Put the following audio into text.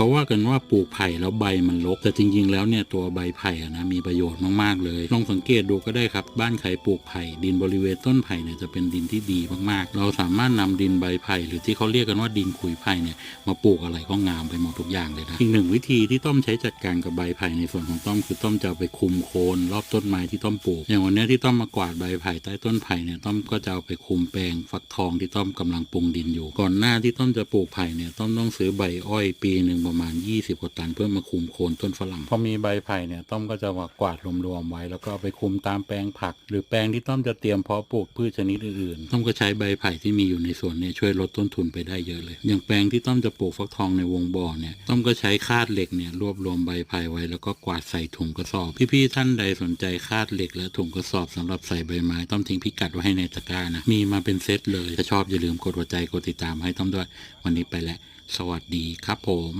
เขาว่ากันว่าปลูกไผ่แล้วใบมันรกแต่จริง ๆ แล้วเนี่ยตัวใบไผ่นะมีประโยชน์มากๆเลยลองสังเกตดูก็ได้ครับ บ้านใครปลูกไผ่ดินบริเวณต้นไผ่เนี่ยจะเป็นดินที่ดีมากๆ เราสามารถนำดินใบไผ่หรือที่เขาเรียกกันว่าดินขุยไผ่เนี่ยมาปลูกอะไรก็งามไปหมดทุกอย่างเลยนะอีกหนึ่งวิธีที่ต้อมใช้จัดการกับใบไผ่ในส่วนของต้อมคือต้อมจะเอาไปคุมโคนรอบต้นไม้ที่ต้อมปลูก อย่างวันนี้ที่ต้อมมากวาดใบไผ่ใต้ต้นไผ่เนี่ยต้อมก็จะเอาไปคุมแปลงฟักทองที่ต้อมกำลังปรุงดินอยู่ ก่อนหน้าที่ต้อมจะปลูกไผ่เนี่ยต้อมต้องซื้อใบอ้อยปีหนึ่งประมาณ 20กว่าตันเพื่อมาคุมโคนต้นฝรั่ง พอมีใบไผ่เนี่ยต้อมก็จะมากวาดรวมๆไว้ แล้วก็เอาไปคุมตามแปลงผัก หรือแปลงที่ต้อมจะเตรียมเพาะปลูกพืชชนิดอื่นๆ ต้อมก็ใช้ใบไผ่ที่มีอยู่ในสวนเนี่ยช่วยลดต้นทุนไปได้เยอะเลย อย่างแปลงที่ต้อมจะปลูกฟักทองในวงบ่อเนี่ยต้อมก็ใช้คาดเหล็กเนี่ยรวบรวมใบไผ่ไว้แล้วก็กวาดใส่ถุงกระสอบ พี่ๆท่านใดสนใจคาดเหล็กและถุงกระสอบสำหรับใส่ใบไม้ต้อมทิ้งพิกัดไว้ให้ในตะกร้านะมีมาเป็นเซตเลยถ้าชอบอย่าลืมกดหัวใจกดติดตามให้ต้อมด้วยวันนี้ไปแล้วสวัสดีครับผม